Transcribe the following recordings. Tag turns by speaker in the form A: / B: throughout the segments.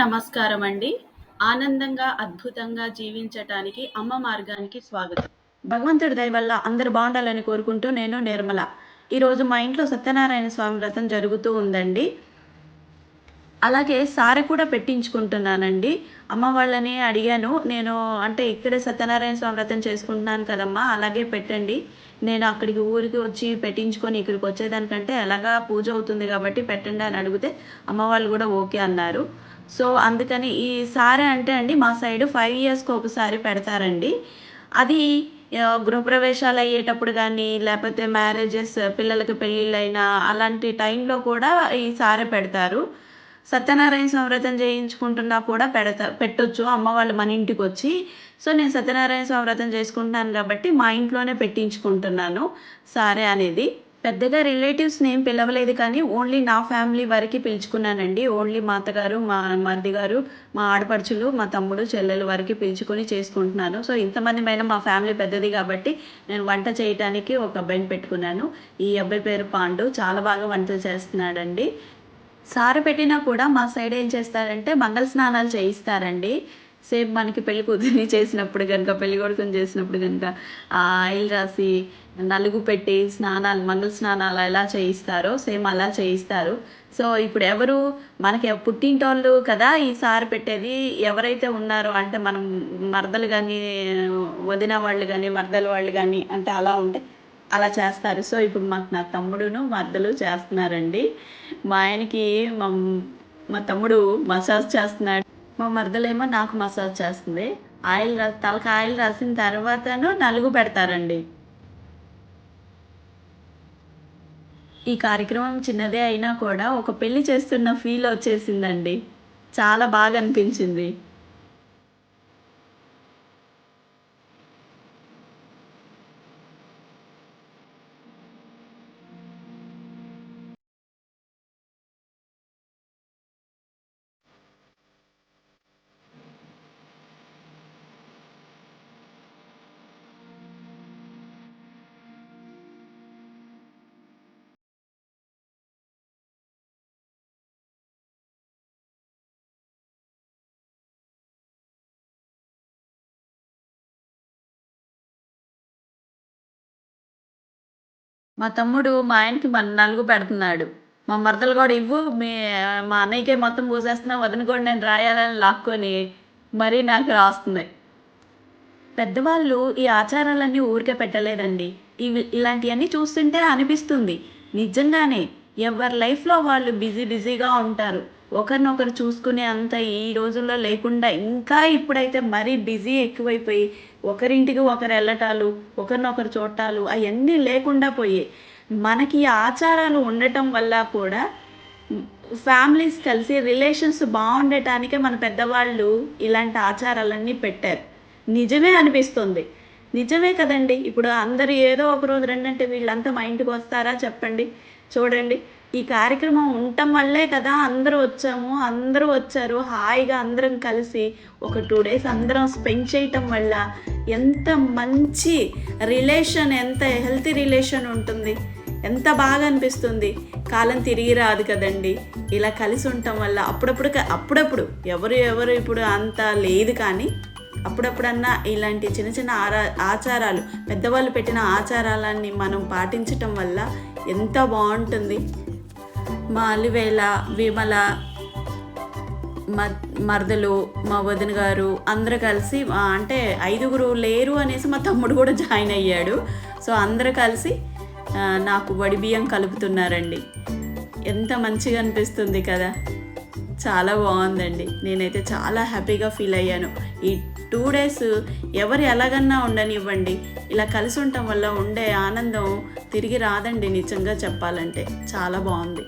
A: నమస్కారం అండి. ఆనందంగా అద్భుతంగా జీవించటానికి అమ్మ మార్గానికి స్వాగతం.
B: భగవంతుడి దయ వల్ల అందరు బాగుండాలని కోరుకుంటూ నేను నిర్మల. ఈరోజు మా ఇంట్లో సత్యనారాయణ స్వామి వ్రతం జరుగుతూ ఉందండి. అలాగే సారి కూడా పెట్టించుకుంటున్నానండి. అమ్మ వాళ్ళని అడిగాను నేను అంటే ఇక్కడే సత్యనారాయణ స్వామి వ్రతం చేసుకుంటున్నాను కదమ్మా అలాగే పెట్టండి. నేను అక్కడికి ఊరికి వచ్చి పెట్టించుకొని ఇక్కడికి వచ్చేదానికంటే ఎలాగా పూజ అవుతుంది కాబట్టి పెట్టండి అని అడిగితే అమ్మ వాళ్ళు కూడా ఓకే అన్నారు. సో అందుకని ఈ సారె అంటే అండి మా సైడ్ ఫైవ్ ఇయర్స్కి ఒకసారి పెడతారండి. అది గృహప్రవేశాలు అయ్యేటప్పుడు కానీ లేకపోతే మ్యారేజెస్ పిల్లలకి పెళ్ళిళ్ళైనా అలాంటి టైంలో కూడా ఈ సారె పెడతారు. సత్యనారాయణ సంవ్రతం చేయించుకుంటున్నా కూడా పెడతా పెట్టొచ్చు. అమ్మ వాళ్ళు మన ఇంటికి వచ్చి సో నేను సత్యనారాయణ సంవ్రతం చేసుకుంటున్నాను కాబట్టి మా ఇంట్లోనే పెట్టించుకుంటున్నాను సారే అనేది. పెద్దగా రిలేటివ్స్ని ఏం పిలవలేదు కానీ ఓన్లీ నా ఫ్యామిలీ వరకు పిలుచుకున్నానండి. ఓన్లీ మా అత్తగారు మా మరిది గారు మా ఆడపడుచులు మా తమ్ముడు చెల్లెలు వరకు పిలుచుకొని చేసుకుంటున్నాను. సో ఇంతమంది పైన మా ఫ్యామిలీ పెద్దది కాబట్టి నేను వంట చేయడానికి ఒక అబ్బాయిని పెట్టుకున్నాను. ఈ అబ్బాయి పేరు పాండు. చాలా బాగా వంటలు చేస్తున్నాడండి. సార పెట్టినా కూడా మా సైడ్ ఏం చేస్తారంటే మంగళ స్నానాలు చేయిస్తారండి. సేమ్ మనకి పెళ్ళి కూతురిని చేసినప్పుడు కనుక పెళ్ళి కొడుకుని చేసినప్పుడు కనుక ఆ ఆయిల్ రాసి నలుగు పెట్టి స్నానాలు మంగళ స్నానాలు ఎలా చేయిస్తారో సేమ్ అలా చేయిస్తారు. సో ఇప్పుడు ఎవరు మనకి పుట్టింటోళ్ళు కదా ఈ సారి పెట్టేది ఎవరైతే ఉన్నారో అంటే మనం మరదలు కానీ వదిన వాళ్ళు కానీ మరదలు వాళ్ళు కానీ అంటే అలా ఉంటే అలా చేస్తారు. సో ఇప్పుడు మాకు నా తమ్ముడును మరదలు చేస్తున్నారండి. మా ఆయనకి మా మా తమ్ముడు మసాజ్ చేస్తున్నాడు. మా మరదలేమో నాకు మసాజ్ చేస్తుంది. ఆయిల్ రా తలకి ఆయిల్ రాసిన తర్వాతను నలుగు పెడతారండి. ఈ కార్యక్రమం చిన్నదే అయినా కూడా ఒక పెళ్ళి చేస్తున్న ఫీల్ వచ్చేసిందండి. చాలా బాగా అనిపించింది. మా తమ్ముడు మా ఆయనకి మన నలుగు పెడుతున్నాడు. మా మరదలు కూడా ఇవ్వు మీ మా అన్నయ్యకే మొత్తం పూసేస్తున్నా వదిన కూడా నేను రాయాలని లాక్కొని మరీ నాకు రాస్తుంది పెద్దవాళ్ళు ఈ ఆచారాలన్నీ ఊరికే పెట్టలేదండి. ఇవి ఇలాంటివన్నీ చూస్తుంటే అనిపిస్తుంది. నిజంగానే ఎవరి లైఫ్లో వాళ్ళు బిజీ బిజీగా ఉంటారు. ఒకరినొకరు చూసుకునే అంత ఈ రోజుల్లో లేకుండా ఇంకా ఇప్పుడైతే మరీ బిజీ ఎక్కువైపోయి ఒకరింటికి ఒకరు వెళ్ళటాలు ఒకరినొకరు చూడటాలు అవన్నీ లేకుండా పోయాయి మనకి ఈ ఆచారాలు ఉండటం వల్ల కూడా ఫ్యామిలీస్ కలిసి రిలేషన్స్ బాగుండటానికే మన పెద్దవాళ్ళు ఇలాంటి ఆచారాలన్నీ పెట్టారు. నిజమే అనిపిస్తుంది. నిజమే కదండి. ఇప్పుడు అందరూ ఏదో ఒక రోజు రెండంటే వీళ్ళంతా మా ఇంటికి వస్తారా చెప్పండి. చూడండి. ఈ కార్యక్రమం ఉండటం వల్లే కదా అందరూ వచ్చాము అందరూ వచ్చారు. హాయిగా అందరం కలిసి ఒక టూ డేస్ అందరం స్పెండ్ చేయటం వల్ల ఎంత మంచి రిలేషన్ ఎంత హెల్తీ రిలేషన్ ఉంటుంది ఎంత బాగా అనిపిస్తుంది. కాలం తిరిగి రాదు కదండి. ఇలా కలిసి ఉండటం వల్ల అప్పుడప్పుడు అప్పుడప్పుడు ఎవరు ఎవరు ఇప్పుడు అంత లేదు కానీ అప్పుడప్పుడన్నా ఇలాంటి చిన్న చిన్న ఆరా ఆచారాలు పెద్దవాళ్ళు పెట్టిన ఆచారాలన్నీ మనం పాటించటం వల్ల ఎంత బాగుంటుంది. మా విమల మ మరదలు మా వదిన గారు అందరు కలిసి అంటే ఐదుగురు లేరు అనేసి మా తమ్ముడు కూడా జాయిన్ అయ్యాడు. సో అందరు కలిసి నాకు వడి బియ్యం కలుపుతున్నారండి. ఎంత మంచిగా అనిపిస్తుంది కదా. చాలా బాగుందండి. నేనైతే చాలా హ్యాపీగా ఫీల్ అయ్యాను. ఈ టూ డేస్ ఎవరు ఎలాగన్నా ఉండనివ్వండి. ఇలా కలిసి ఉండటం వల్ల ఉండే ఆనందం తిరిగి రాదండి నిజంగా చెప్పాలంటే. చాలా బాగుంది.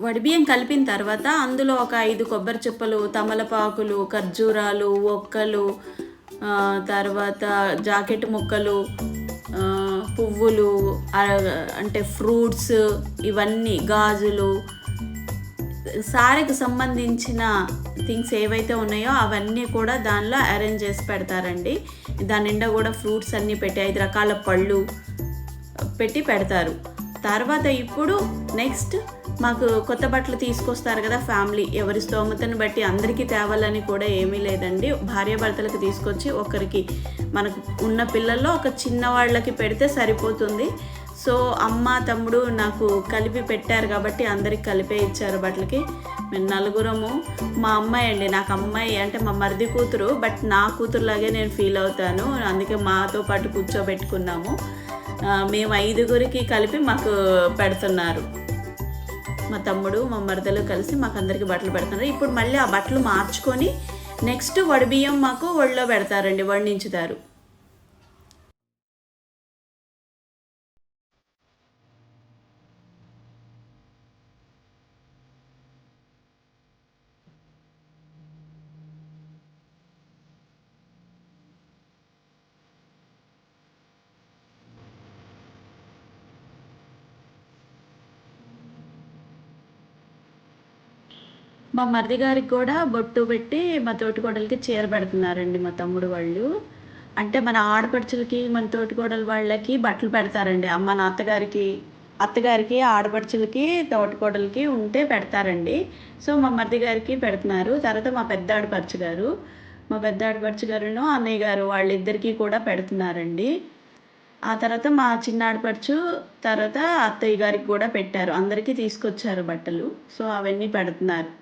B: వడిబియ్యం కలిపిన తర్వాత అందులో ఒక ఐదు కొబ్బరి చిప్పలు తమలపాకులు ఖర్జూరాలు ఒక్కలు తర్వాత జాకెట్ ముక్కలు పువ్వులు అంటే ఫ్రూట్స్ ఇవన్నీ గాజులు సారెకు సంబంధించిన థింగ్స్ ఏవైతే ఉన్నాయో అవన్నీ కూడా దానిలో అరేంజ్ చేసి పెడతారండి. దాని నిండా కూడా ఫ్రూట్స్ అన్నీ పెట్టి ఐదు రకాల పళ్ళు పెట్టి పెడతారు. తర్వాత ఇప్పుడు నెక్స్ట్ మాకు కొత్త బట్టలు తీసుకొస్తారు కదా ఫ్యామిలీ. ఎవరి స్తోమతను బట్టి అందరికీ తేవాలని కూడా ఏమీ లేదండి. భార్యాభర్తలకు తీసుకొచ్చి ఒకరికి మనకు ఉన్న పిల్లల్లో ఒక చిన్న వాళ్ళకి పెడితే సరిపోతుంది. సో అమ్మ తమ్ముడు నాకు కలిపి పెట్టారు కాబట్టి అందరికి కలిపే ఇచ్చారు బట్టలకి. మేము నలుగురము మా అమ్మాయి అండి నాకు అమ్మాయి అంటే మా మరిది కూతురు బట్ నా కూతురులాగే నేను ఫీల్ అవుతాను. అందుకే మాతో పాటు కూర్చోబెట్టుకున్నాము. మేము ఐదుగురికి కలిపి మాకు పెడుతున్నారు. మా తమ్ముడు మా మరదలు కలిసి మాకందరికి బట్టలు పెడుతున్నారు. ఇప్పుడు మళ్ళీ ఆ బట్టలు మార్చుకొని నెక్స్ట్ వడిబియ్యం మాకు ఒళ్ళో పెడతారండి వడ్డించుతారు మా మరిది గారికి కూడా బొట్టు పెట్టి మా తోటికోడలకి చీర పెడుతున్నారండి మా తమ్ముడు వాళ్ళు. అంటే మన ఆడపడుచులకి మన తోటికోడల వాళ్ళకి బట్టలు పెడతారండి. అమ్మ నా అత్తగారికి అత్తగారికి ఆడపడుచులకి తోటికోడలకి ఉంటే పెడతారండి. సో మా మరిది గారికి పెడుతున్నారు. తర్వాత మా పెద్ద ఆడపడుచు గారు. మా పెద్ద ఆడపడుచు గారును అన్నయ్య గారు వాళ్ళిద్దరికీ కూడా పెడుతున్నారండి. ఆ తర్వాత మా చిన్న ఆడపడుచు తర్వాత అత్తయ్య గారికి కూడా పెట్టారు. అందరికీ తీసుకొచ్చారు బట్టలు. సో అవన్నీ పెడుతున్నారు.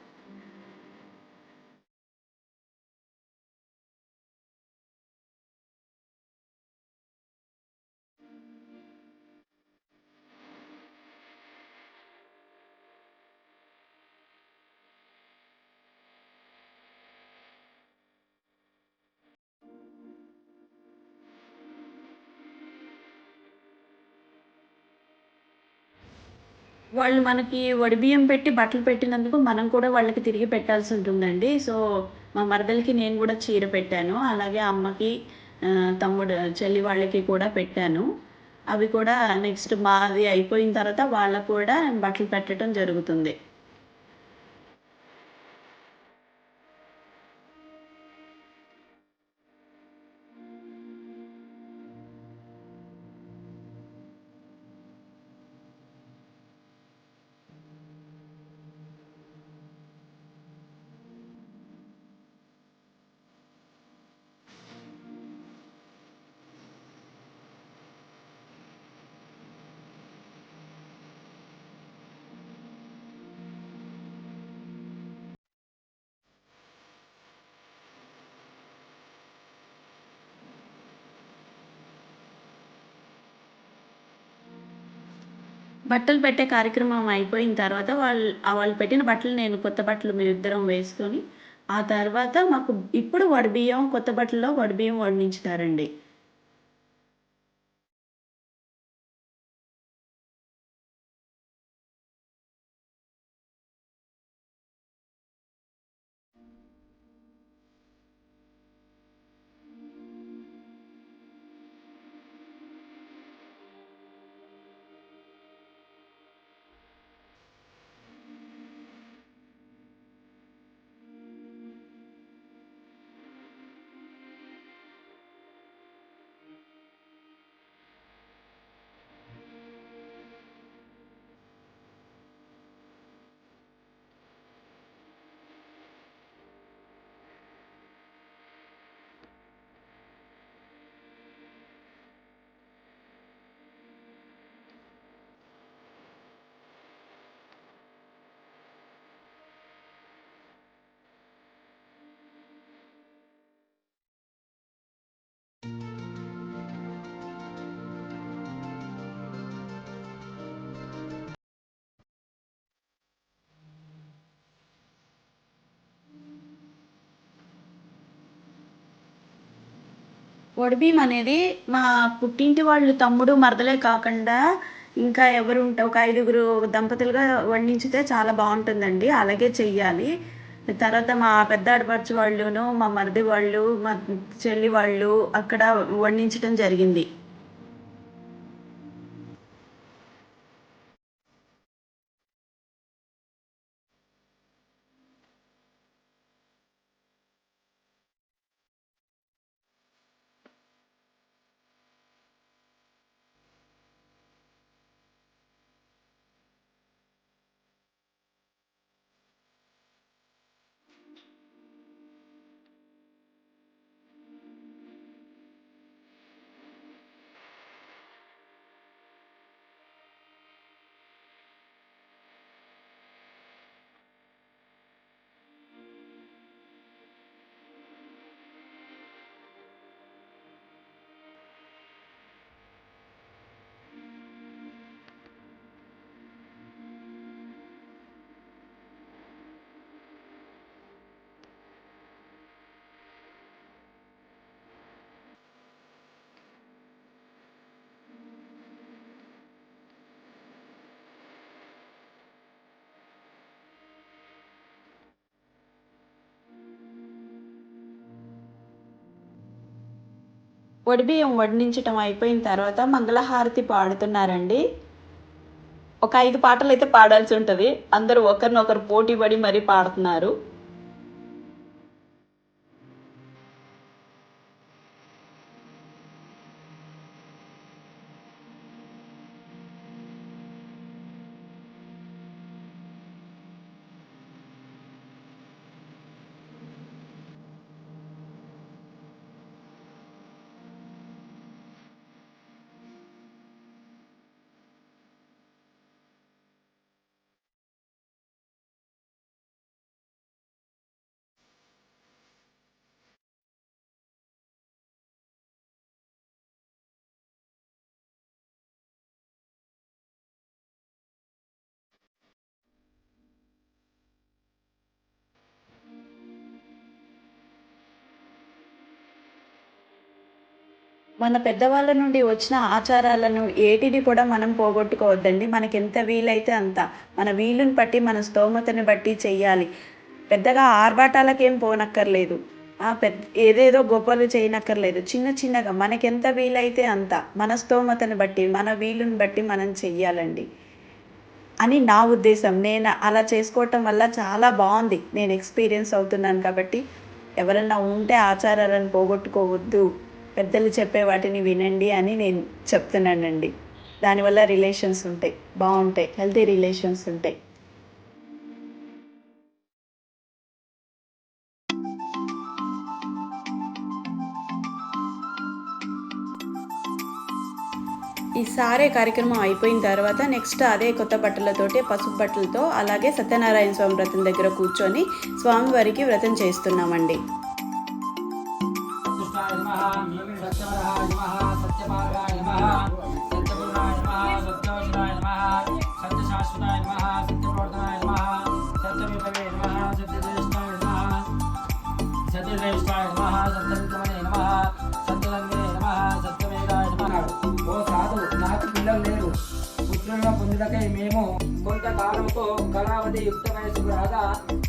B: వాళ్ళు మనకి వడిబియ్యం పెట్టి బట్టలు పెట్టినందుకు మనం కూడా వాళ్ళకి తిరిగి పెట్టాల్సి ఉంటుందండి. సో మా మరదలకి నేను కూడా చీర పెట్టాను. అలాగే అమ్మకి తమ్ముడు చెల్లి వాళ్ళకి కూడా పెట్టాను. అవి కూడా నెక్స్ట్ మాది అయిపోయిన తర్వాత వాళ్ళకు కూడా బట్టలు పెట్టడం జరుగుతుంది. బట్టలు పెట్టే కార్యక్రమం అయిపోయిన తర్వాత వాళ్ళు వాళ్ళు పెట్టిన బట్టలు నేను కొత్త బట్టలు మేమిద్దరం వేసుకొని ఆ తర్వాత మాకు ఇప్పుడు వడిబియ్యం కొత్త బట్టల్లో వడిబియ్యం వడ్డించుతారండి. వడిబియ్యం అనేది మా పుట్టింటి వాళ్ళు తమ్ముడు మరదలే కాకుండా ఇంకా ఎవరు ఉంటే ఒక ఐదుగురు దంపతులుగా వండించితే చాలా బాగుంటుందండి. అలాగే చెయ్యాలి. తర్వాత మా పెద్ద ఆడపడుచు వాళ్ళును మా మరిది వాళ్ళు మా చెల్లి వాళ్ళు అక్కడ వండించడం జరిగింది. వడిబియ్యం వడ్డించటం అయిపోయిన తర్వాత మంగళహారతి పాడుతున్నారండి. ఒక ఐదు పాటలు అయితే పాడాల్సి ఉంటుంది. అందరూ ఒకరినొకరు పోటీ పడి మరీ పాడుతున్నారు. మన పెద్దవాళ్ళ నుండి వచ్చిన ఆచారాలను ఏటిని కూడా మనం పోగొట్టుకోవద్దండి. మనకి ఎంత వీలైతే అంత మన వీలుని బట్టి మన స్తోమతని బట్టి చెయ్యాలి. పెద్దగా ఆర్భాటాలకేం పోనక్కర్లేదు. ఆ పెద్ద ఏదేదో గొప్పలు చేయనక్కర్లేదు. చిన్న చిన్నగా మనకెంత వీలైతే అంత మన స్తోమతను బట్టి మన వీలుని బట్టి మనం చెయ్యాలండి. అని నా ఉద్దేశం. నేను అలా చేసుకోవటం వల్ల చాలా బాగుంది. నేను ఎక్స్పీరియన్స్ అవుతున్నాను కాబట్టి. ఎవరన్నా ఉంటే ఆచారాలను పోగొట్టుకోవద్దు. పెద్దలు చెప్పే వాటిని వినండి అని నేను చెప్తున్నానండి. దానివల్ల రిలేషన్స్ ఉంటాయి బాగుంటాయి హెల్తీ రిలేషన్స్ ఉంటాయి. ఈ సారే కార్యక్రమం అయిపోయిన తర్వాత నెక్స్ట్ అదే కొత్త బట్టలతోటి పసుపు బట్టలతో అలాగే సత్యనారాయణ స్వామి వ్రతం దగ్గర కూర్చొని స్వామివారికి వ్రతం చేస్తున్నామండి.
C: పొందుటకై మేము కొంతకాలముకు కళావతి యుక్త వయసుకు రాగా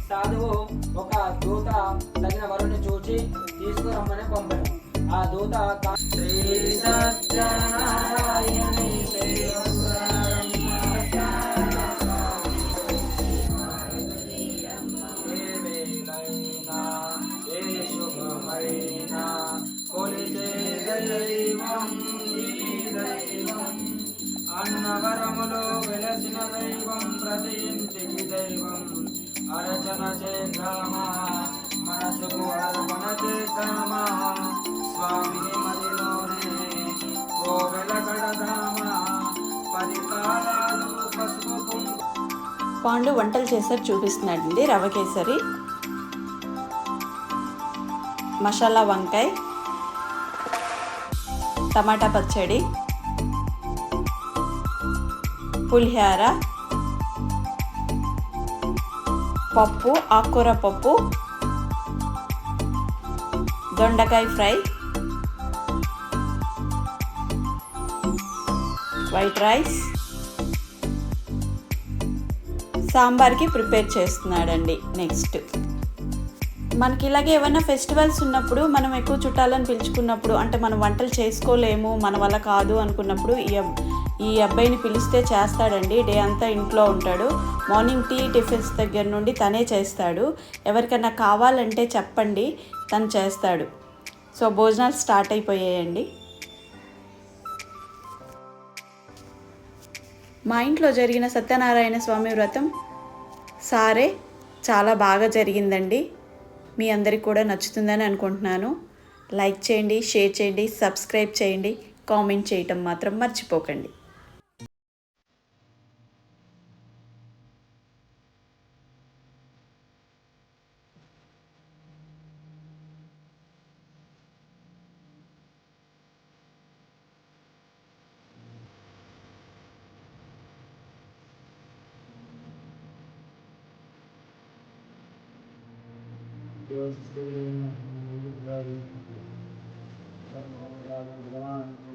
C: సాధువు ఒక దూత తగిన వరుని చూచి తీసుకురమ్మని పంపాడు ఆ దూత కా- శ్రీ సత్యనారాయణి నగరములో వెలసిన దైవం ప్రతి ఇంటికి దైవం. అరచన చేద్దామా? మనసుకు అర్పణ చేద్దామా? స్వామిని మదిలోనే కోవెల కడదామా? పది కాలాలు పసుపు
B: పాండు వంటలు చేశారు చూపిస్తున్నాడండి. రవ కేసరి మసాలా వంకాయ టమాటా పచ్చడి పులిహార పప్పు ఆకుకూర పప్పు దొండకాయ ఫ్రై వైట్ రైస్. సాంబార్కి ప్రిపేర్ చేస్తున్నాడండి నెక్స్ట్. మనకి ఇలాగే ఏమైనా ఫెస్టివల్స్ ఉన్నప్పుడు మనం ఎక్కువ చుట్టాలను పిలుచుకున్నప్పుడు అంటే మనం వంటలు చేసుకోలేము మన వల్ల కాదు అనుకున్నప్పుడు ఈ అబ్బాయిని పిలిస్తే చేస్తాడండి. డే అంతా ఇంట్లో ఉంటాడు. మార్నింగ్ టీ టిఫిన్స్ దగ్గర నుండి తనే చేస్తాడు. ఎవరికైనా కావాలంటే చెప్పండి తను చేస్తాడు. సో భోజనాలు స్టార్ట్ అయిపోయాయండి. మా ఇంట్లో జరిగిన సత్యనారాయణ స్వామి వ్రతం సారే చాలా బాగా జరిగిందండి. మీ అందరికి కూడా నచ్చుతుందని అనుకుంటున్నాను. లైక్ చేయండి షేర్ చేయండి సబ్స్క్రైబ్ చేయండి. కామెంట్ చేయటం మాత్రం మర్చిపోకండి.
C: was stealing, and we were driving. Some of the other.